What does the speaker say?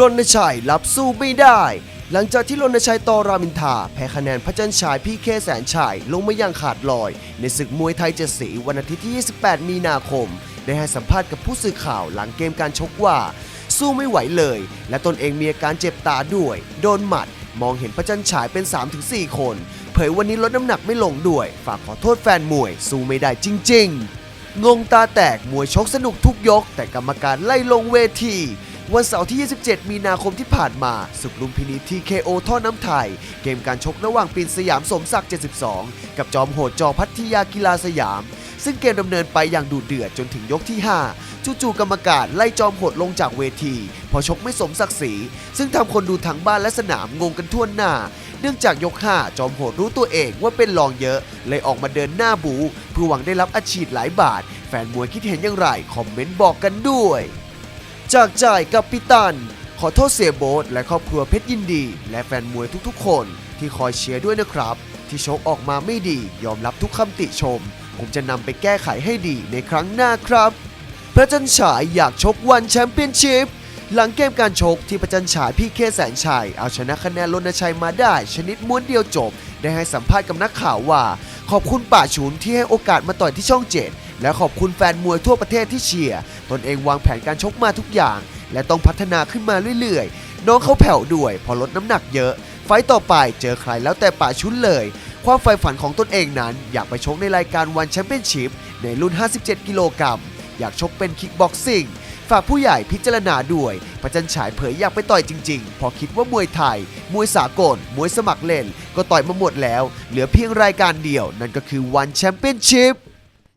รณชัยรับสู้ไม่ได้ หลังจากที่รณชัยตอรามินทาแพ้คะแนนพระจันทร์ฉายพี่เคแสนชัยลงมาอย่างขาดลอย ในศึกมวยไทยเจ็ดสีวันอาทิตย์ที่ 28 มีนาคม ได้ให้สัมภาษณ์กับผู้สื่อข่าวหลังเกมการชกว่า สู้ไม่ไหวเลย และตนเองมีอาการเจ็บตาด้วย โดนหมัด มองเห็นพระจันทร์ฉายเป็น 3-4 คน เผยวันนี้ลดน้ำหนักไม่ลงด้วย ฝากขอโทษแฟนมวย สู้ไม่ได้จริง ๆงงตาแตกมวยชกสนุกทุกยก แต่กรรมการไล่ลงเวที วันเสาร์ที่ 27 มีนาคมที่ผ่านมา ศึกลุมพินี TKO ท่อน้ำไทย เกมการชกระหว่างปินสยามสมศักดิ์ 72 กับจอมโหดจอพัทยากีฬาสยาม ซึ่งเกมดำเนินไปอย่างดุเดือดจนถึงยกที่ 5 จู่ๆกรรมการไล่จอมโหดลงจากเวทีเพอชกไม่สมศักดิ์ศรีซึ่งทำคนดูทั้งบ้านและสนามงงกันทั่วหน้าเนื่องจากยก 5 จอมโหดรู้ตัวเองว่าเป็นรองเยอะ เลยออกมาเดินหน้าบูเพื่อหวังได้รับอาชีพหลายบาท แฟนมวยคิดเห็นอย่างไร คอมเมนต์บอกกันด้วย จากจ่ายกับปิตัน ขอโทษเสียโบ๊ทและครอบครัวเพชรยินดี และแฟนมวยทุกๆ คนที่คอยเชียร์ด้วยนะครับ ที่ชกออกมาไม่ดียอมรับทุกคำติชม ผมจะนำไปแก้ไขให้ดีในครั้งหน้าครับ พระจันฉายอยากชกวันแชมเปี้ยนชิพหลังเกมการชกที่พระจันฉายพี่เคแสนชัย เอาชนะคะแนนรณชัยมาได้ ชนิดม้วนเดียวจบ ได้ให้สัมภาษณ์กับนักข่าวว่า ขอบคุณป่าชุนที่ให้โอกาสมาต่อยที่ช่องเจ็ด และขอบคุณแฟนมวยทั่วประเทศที่เชียร์ตนเองวางแผนการชกมาทุกอย่าง และต้องพัฒนาขึ้นมาเรื่อยๆ น้องเขาแผ่วด้วยพอลดน้ำหนักเยอะ ไฟต์ต่อไปเจอใครแล้วแต่ป่าชุนเลย ความใฝ่ฝันของตนเองนั้น อยากไปชกในรายการวันแชมเปี้ยนชิพในรุ่น 57 กิโลกรัมอยากชกเป็นคิกบ็อกซิ่งฝากผู้ใหญ่พิจารณาด้วย ประจันฉายเผยอยากไปต่อยจริงๆ พอคิดว่ามวยไทย มวยสากล มวยสมัครเล่น ก็ต่อยมาหมดแล้ว เหลือเพียงรายการเดียว นั่นก็คือวันแชมเปี้ยนชิพ